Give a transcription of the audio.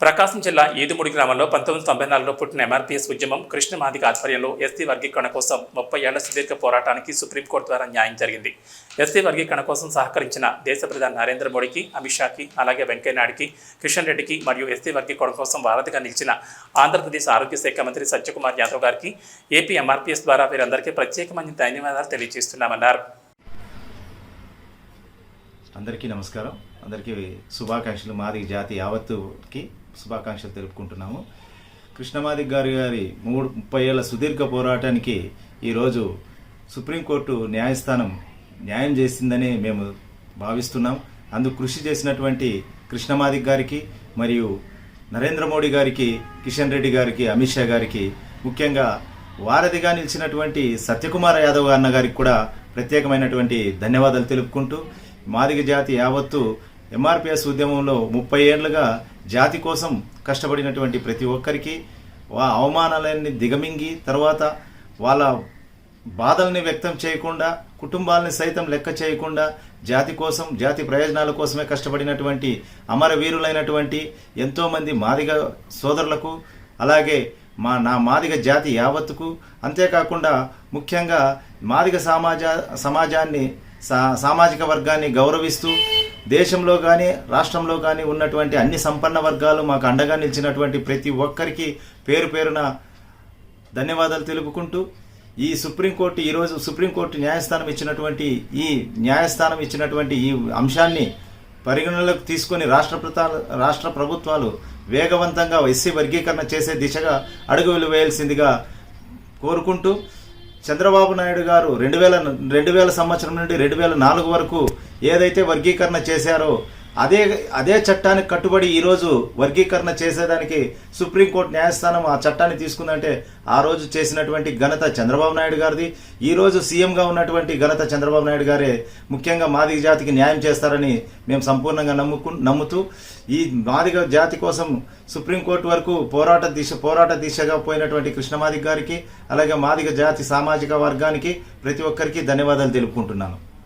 ప్రకాశం జిల్లా ఏదుమూడి గ్రామంలో పంతొమ్మిది తొంభై నాలుగులో పుట్టిన ఎంఆర్పీఎస్ ఉద్యమం కృష్ణమాదిక ఆధ్వర్యంలో ఎస్సీ వర్గీకరణ కోసం ముప్పై ఏళ్ళ సుదీర్ఘ పోరాటానికి సుప్రీంకోర్టు ద్వారా న్యాయం జరిగింది. ఎస్సీ వర్గీకరణ కోసం సహకరించిన దేశ ప్రధాని నరేంద్ర మోడీకి అమిత్ షాకి అలాగే వెంకయ్యనాయుడికి కిషన్ రెడ్డికి మరియు ఎస్సీ వర్గీకరణ కోసం వారధిగా నిలిచిన ఆంధ్రప్రదేశ్ ఆరోగ్య శాఖ మంత్రి సత్యకుమార్ యాదవ్ గారికి ఏపీ ఎంఆర్పీఎస్ ద్వారా వీరందరికీ ప్రత్యేకమైన ధన్యవాదాలు తెలియజేస్తున్నామన్నారు. అందరికీ నమస్కారం. అందరికీ శుభాకాంక్షలు. మాది జాతి యావత్తుకి శుభాకాంక్షలు తెలుపుకుంటున్నాము. కృష్ణమాదిక్ గారి గారి మూడు ముప్పై ఏళ్ళ సుదీర్ఘ పోరాటానికి ఈరోజు సుప్రీంకోర్టు న్యాయస్థానం న్యాయం చేసిందని మేము భావిస్తున్నాం. అందుకు కృషి చేసినటువంటి కృష్ణమాదిక్ గారికి మరియు నరేంద్ర మోడీ గారికి కిషన్ రెడ్డి గారికి అమిత్ షా గారికి ముఖ్యంగా వారధిగా నిలిచినటువంటి సత్యకుమార్ యాదవ్ అన్న గారికి కూడా ప్రత్యేకమైనటువంటి ధన్యవాదాలు తెలుపుకుంటూ మాదిగ జాతి యావత్తు ఎంఆర్పిఎస్ ఉద్యమంలో ముప్పై ఏళ్ళుగా జాతి కోసం కష్టపడినటువంటి ప్రతి ఒక్కరికి వా అవమానాలన్నీ దిగమింగి తర్వాత వాళ్ళ బాధల్ని వ్యక్తం చేయకుండా కుటుంబాలని సైతం లెక్క చేయకుండా జాతి కోసం జాతి ప్రయోజనాల కోసమే కష్టపడినటువంటి అమరవీరులైనటువంటి ఎంతోమంది మాదిగ సోదరులకు అలాగే మా నా మాదిగ జాతి యావత్తుకు అంతేకాకుండా ముఖ్యంగా మాదిగ సమాజ సమాజాన్ని సా సామాజిక వర్గాన్ని గౌరవిస్తూ దేశంలో కానీ రాష్ట్రంలో కానీ ఉన్నటువంటి అన్ని సంపన్న వర్గాలు మాకు అండగా నిలిచినటువంటి ప్రతి ఒక్కరికి పేరు పేరున ధన్యవాదాలు తెలుపుకుంటూ ఈ సుప్రీంకోర్టు ఈరోజు సుప్రీంకోర్టు న్యాయస్థానం ఇచ్చినటువంటి ఈ న్యాయస్థానం ఇచ్చినటువంటి ఈ అంశాన్ని పరిగణనలోకి తీసుకొని రాష్ట్ర ప్రతా- రాష్ట్ర ప్రభుత్వాలు వేగవంతంగా ఎస్సీ వర్గీకరణ చేసే దిశగా అడుగులు వేయాల్సిందిగా కోరుకుంటూ చంద్రబాబు నాయుడు గారు రెండు వేల రెండు వేల సంవత్సరం నుండి రెండు వేల నాలుగు వరకు ఏదైతే వర్గీకరణ చేశారో అదే అదే చట్టానికి కట్టుబడి ఈరోజు వర్గీకరణ చేసేదానికి సుప్రీంకోర్టు న్యాయస్థానం ఆ చట్టాన్ని తీసుకుందంటే ఆ రోజు చేసినటువంటి ఘనత చంద్రబాబు నాయుడు గారిది. ఈరోజు సీఎంగా ఉన్నటువంటి ఘనత చంద్రబాబు నాయుడు గారే ముఖ్యంగా మాదిగ జాతికి న్యాయం చేస్తారని మేము సంపూర్ణంగా నమ్ముకు నమ్ముతూ ఈ మాదిగ జాతి కోసం సుప్రీంకోర్టు వరకు పోరాట దిశ పోరాట దిశగా పోయినటువంటి కృష్ణమాదిగ గారికి అలాగే మాదిగ జాతి సామాజిక వర్గానికి ప్రతి ఒక్కరికి ధన్యవాదాలు తెలుపుకుంటున్నాను.